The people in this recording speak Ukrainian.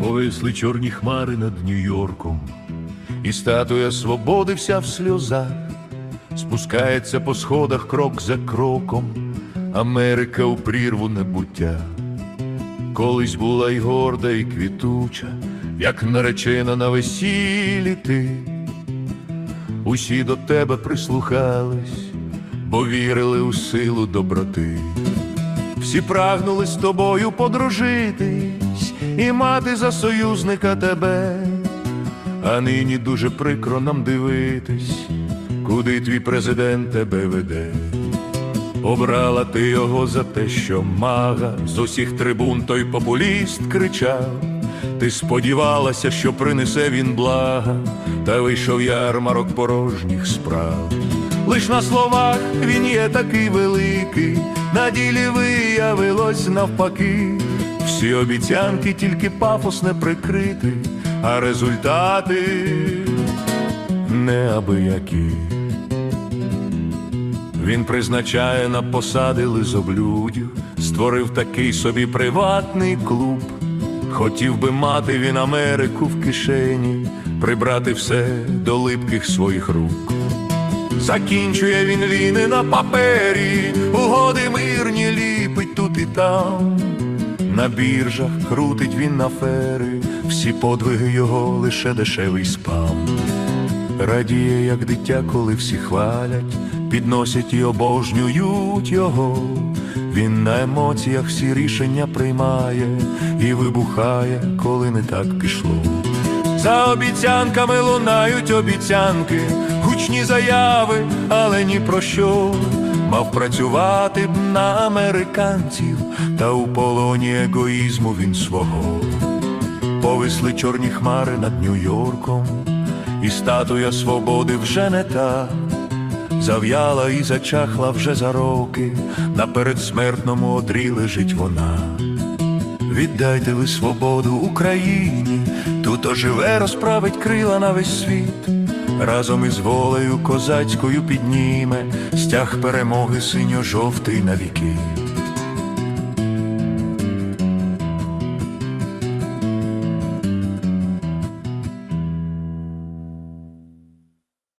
Повисли чорні хмари над Нью-Йорком, і статуя свободи вся в сльозах, спускається по сходах крок за кроком, Америка у прірву небуття. Колись була й горда, і квітуча, як наречена на весіллі ти. Усі до тебе прислухались, бо вірили у силу доброти. Всі прагнули з тобою подружитись і мати за союзника тебе. А нині дуже прикро нам дивитись, куди твій президент тебе веде. Обрала ти його за те, що мага з усіх трибун той популіст кричав. Ти сподівалася, що принесе він блага, та вийшов ярмарок порожніх справ. Лиш на словах він є такий великий, на ділі виявилось навпаки. Всі обіцянки тільки пафос не прикрити, а результати неабиякі. Він призначає на посади лизоблюдів, створив такий собі приватний клуб. Хотів би мати він Америку в кишені, прибрати все до липких своїх рук. Закінчує він війни на папері, угоди мирні ліпить тут і там. На біржах крутить він афери, всі подвиги його лише дешевий спам. Радіє, як дитя, коли всі хвалять, підносять і обожнюють його. Він на емоціях всі рішення приймає і вибухає, коли не так пішло. За обіцянками лунають обіцянки, гучні заяви, але ні про що. Мав працювати б на американців, та у полоні егоїзму він свого. Повисли чорні хмари над Нью-Йорком, і статуя свободи вже не та, зав'яла і зачахла вже за роки, на передсмертному одрі лежить вона. Віддайте ви свободу Україні, тут оживе, розправить крила на весь світ, разом із волею козацькою підніме стяг перемоги синьо-жовтий на віки.